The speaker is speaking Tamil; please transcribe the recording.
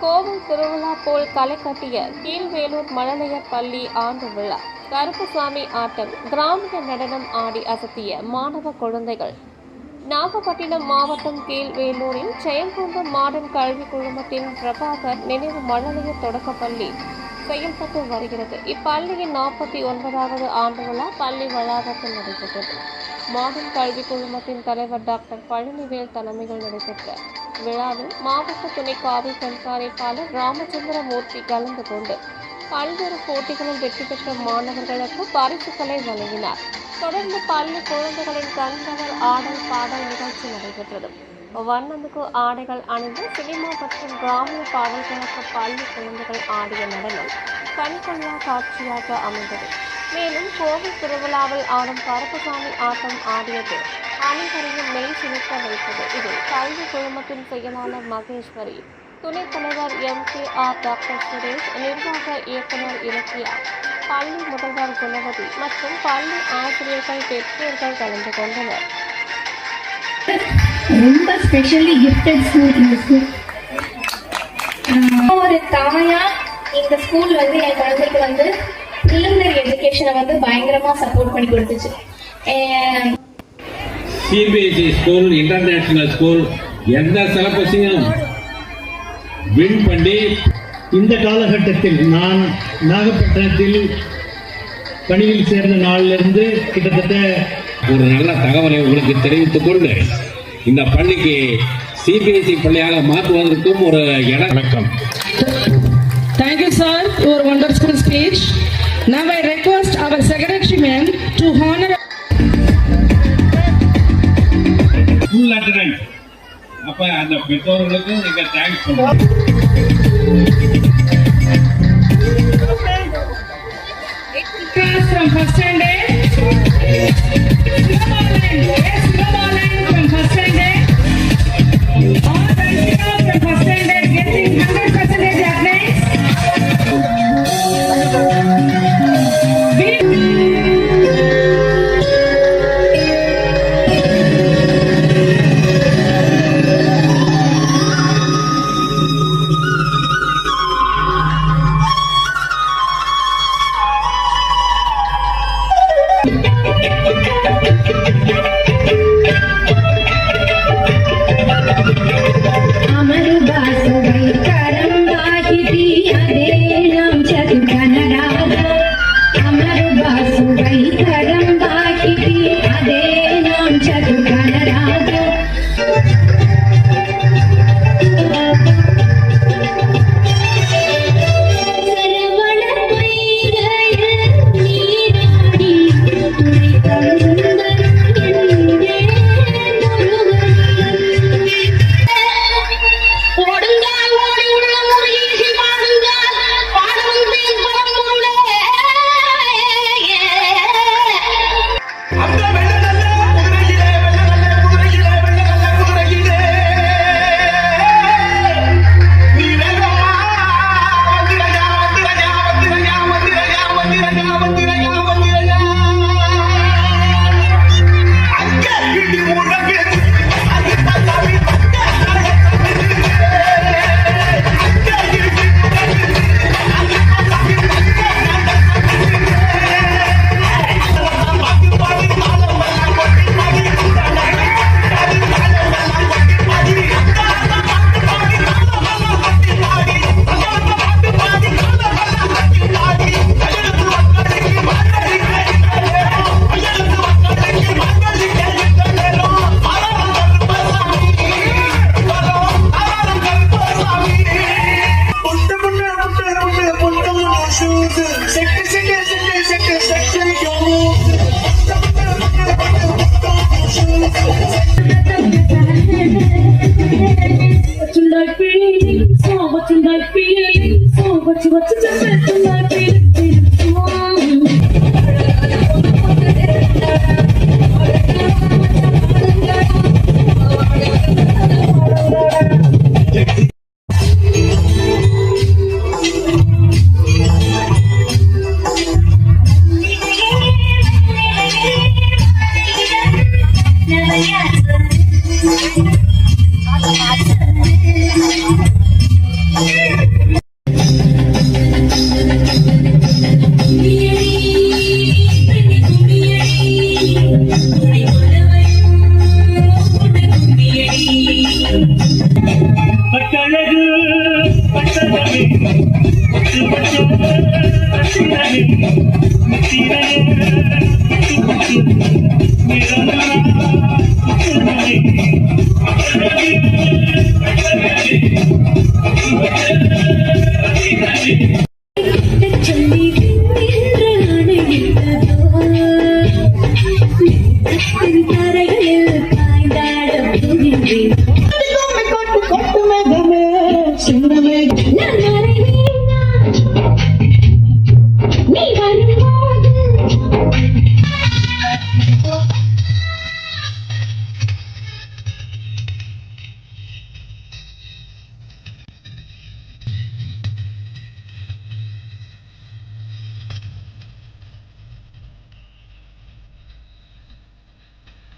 கோவில் திருவிழா போல் களை கட்டிய கீழ்வேலூர் மழலையர் பள்ளி ஆண்டு விழா. கருப்புசாமி ஆட்டம். கிராமிய நடனம் ஆடி அசத்திய மாணவ குழந்தைகள். நாகப்பட்டினம் மாவட்டம் கீழ்வேலூரில் ஜெயங்கொண்டம் மாடர்ன் கல்வி குழுமத்தின் பிரபாகர் நினைவு மழலையர் தொடக்கப்பள்ளி செயல்பட்டு வருகிறது. இப்பள்ளியின் நாற்பத்தி ஒன்பதாவது ஆண்டு விழா பள்ளி வளாகத்தில் நடைபெற்றது. மாடர்ன் கல்வி குழுமத்தின் தலைவர் டாக்டர் பழனிவேல் தலைமையில் நடைபெற்ற விழாவில் மாவட்ட துணை காவல் கண்காணிப்பாளர் ராமச்சந்திரமூர்த்தி கலந்து கொண்டு பல்வேறு போட்டிகளில் வெற்றி பெற்ற மாணவர்களுக்கு பரிசுகளை வழங்கினார். தொடர்ந்து பள்ளி குழந்தைகளின் கண்கவர் ஆடல் பாடல் நிகழ்ச்சி நடைபெற்றது. வண்ணமிகு ஆடைகள் அணிந்து சினிமா மற்றும் கிராமிய பாடல்களுக்கு பள்ளி குழந்தைகள் ஆடிய நடனம் கண்கொள்ளா காட்சியாக அமைந்தது. மேலும் கோவில் திருவிழாவில் ஆடும் கருப்பசாமி ஆட்டம் ஆடியது அனைவரையும் மெய் சிலிர்க்க வைத்தது. இதில் கல்வி குழுமத்தின் செயலாளர் மகேஸ்வரி துணைத் தலைவர் M. K. R. Doctor Suresh நிர்வாக இயக்குனர் இலக்கியா பள்ளி முதல்வர் குணவதி மற்றும் பள்ளி ஆசிரியர்கள் பெற்றோர்கள் கலந்து கொண்டனர். ரொம்ப ஸ்பெஷலி கிஃப்டட் ஸ்கூல் இந்த ஸ்கூல் ஒரு தாயா இந்த ஸ்கூல் வந்து என் குழந்தைக்கு வந்து ப்ரிலிமினரி எஜுகேஷனை வந்து பயங்கரமா சப்போர்ட் பண்ணி கொடுத்துச்சு. And CBSE school international school எந்த சிலபஸையும் வின் பண்ணி இந்த காலகட்டத்தில் நான் நாகப்பட்டினத்தில் பணியில் சேர்ந்த நாளிலிருந்து கிட்டத்தட்ட ஒரு நல்ல தகவலை உங்களுக்கு தெரிவித்துக் கொண்டு இந்த பள்ளிக்கு சிபிஎஸ்இ பள்ளியாக மாற்றுவதற்கும் ஒரு இடம் வணக்கம் you, sir, for your wonderful speech. Now I request our secretary ma'am அப்ப அந்த பெற்றோர்களுக்கும் நீங்க தேங்க்ஸ் சொல்லுங்க what you want to do. Thank you.